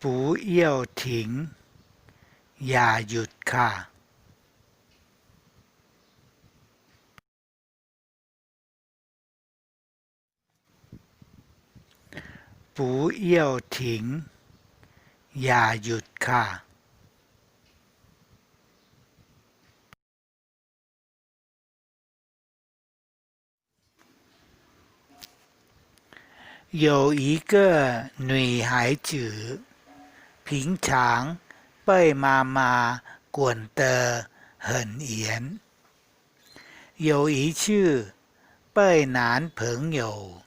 不要停อย่าหยุดค่ะ 不要停อย่าหยุดค่ะ 有一个女孩子， 平常被妈妈管得很严。有一次，被男朋友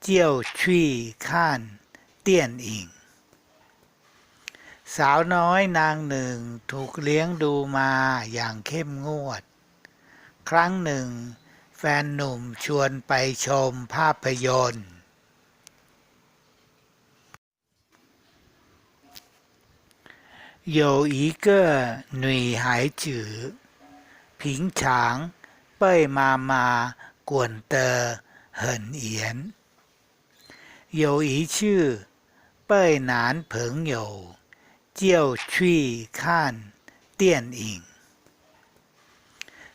叫去看电影 สาวน้อยนางหนึ่งถูกเลี้ยงดูมาอย่างเข้มงวด ครั้งหนึ่ง แฟนหนุ่มชวนไปชมภาพยนตร์ 有一个女孩子，平常被妈妈管得很严。有一次，被男朋友叫去看电影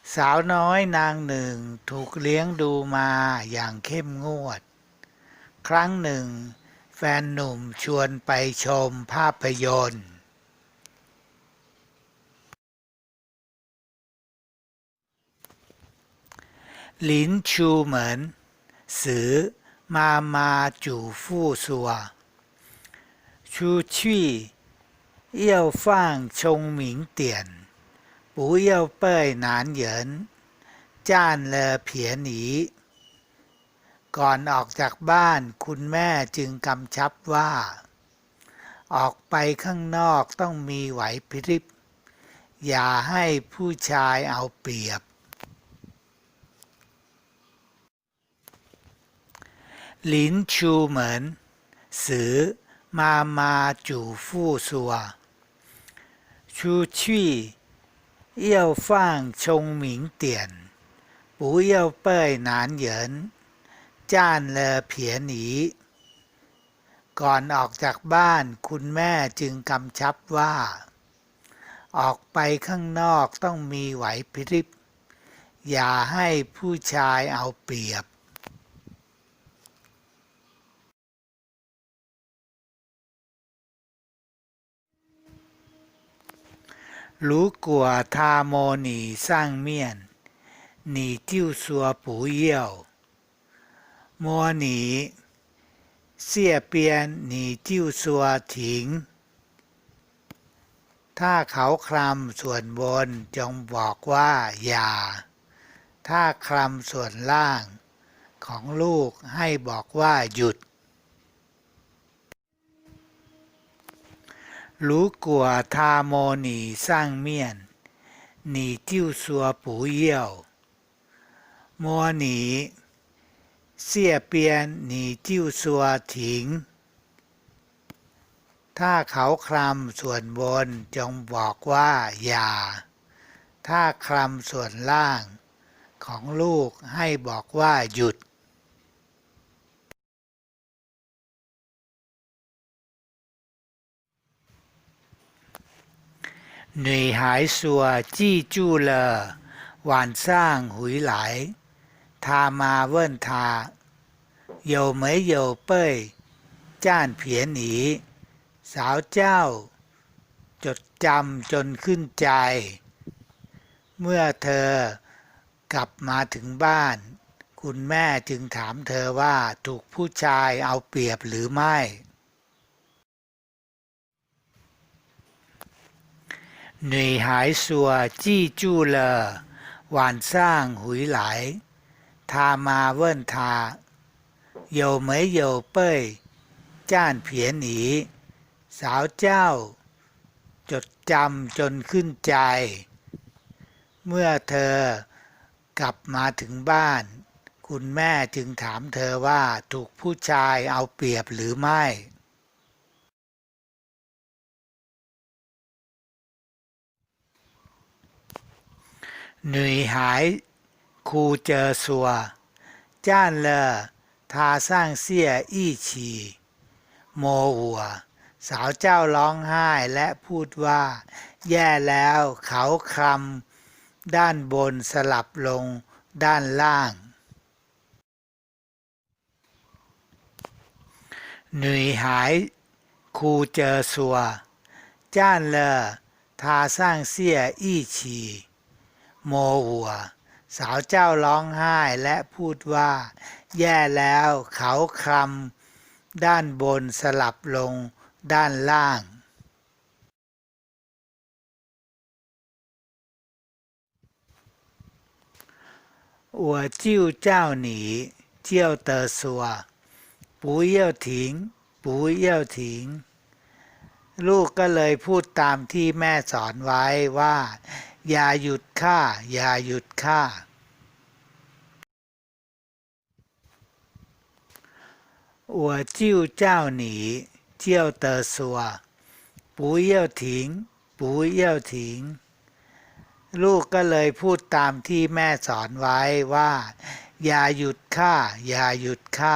สาวน้อยนางหนึ่งถูกเลี้ยงดูมาอย่างเข้มงวด ครั้งหนึ่ง แฟนหนุ่มชวนไปชมภาพยนตร์ ลินชูเหมินสือมามาจู่ฟู่สัม่ยวเป้ยหนานเหยินจ้านก่อนออกจากบ้านคุณแม่จึงกำชับว่า ออกไปข้างนอกต้องมีไหวพริบ อย่าให้ผู้ชายเอาเปรียบ ลินชูเหมินสือมามาจูฟู่สัว ชูชี要เยี่ยวฟ่างชงหก่อนออกจากบ้านคุณแม่จึงกำชับว่า ออกไปข้างนอกต้องมีไหวพริบ อย่าให้ผู้ชายเอาเปรียบ 如果他摸你上面，你就说不要；摸你下边，你就说停。ถ้าเขาคลำส่วนบนจงบอกว่าอย่า ถ้าคลำส่วนล่าง ของลูกให้บอกว่าหยุด 如果他摸你上面，你就说不要；摸你下边，你就说停。ถ้าเขาคลำส่วนบนจงบอกว่าอย่า ถ้าคลำส่วนล่าง ของลูกให้บอกว่าหยุด 女孩说记住了晚上回来他妈问她有没有被ล便宜สาวเจ้า จดจำจนขึ้นใจ เมื่อเธอกลับมาถึงบ้าน คุณแม่จึงถามเธอว่าถูกผู้ชายเอาเปรียบหรือไม่ 女孩说：“记住了，晚上回来。”他妈问她有没有被占便宜สาวเจ้า จดจำจนขึ้นใจ เมื่อเธอกลับมาถึงบ้าน คุณแม่จึงถามเธอว่าถูกผู้ชายเอาเปรียบหรือไม่ หนุ่ยหายคูเจอสัวจานเลอทาสร้างเสียอี้ฉีโมหัว สาวเจ้าร้องไห้และพูดว่า แย่แล้วเขาคำด้านบนสลับลงด้านล่าง หนุ่ยหายคูเจอสัว จ้านเลอทาสร้างเสียอี้ฉี โมหัว สาวเจ้าร้องไห้และพูดว่า แย่แล้วเขาคลำด้านบนสลับลงด้านล่าง อัวจิ้วเจ้าหนีเจียวเตอสัว ปูเยี่ยวถิง ปูเยี่ยวถิง ลูกก็เลยพูดตามที่แม่สอนไว้ว่า อย่าหยุดข้าอย่าหยุดข้า我就叫你叫的说不要停不要停ลูกก็เลยพูดตามที่แม่สอนไว้ว่า อย่าหยุดข้าอย่าหยุดข้า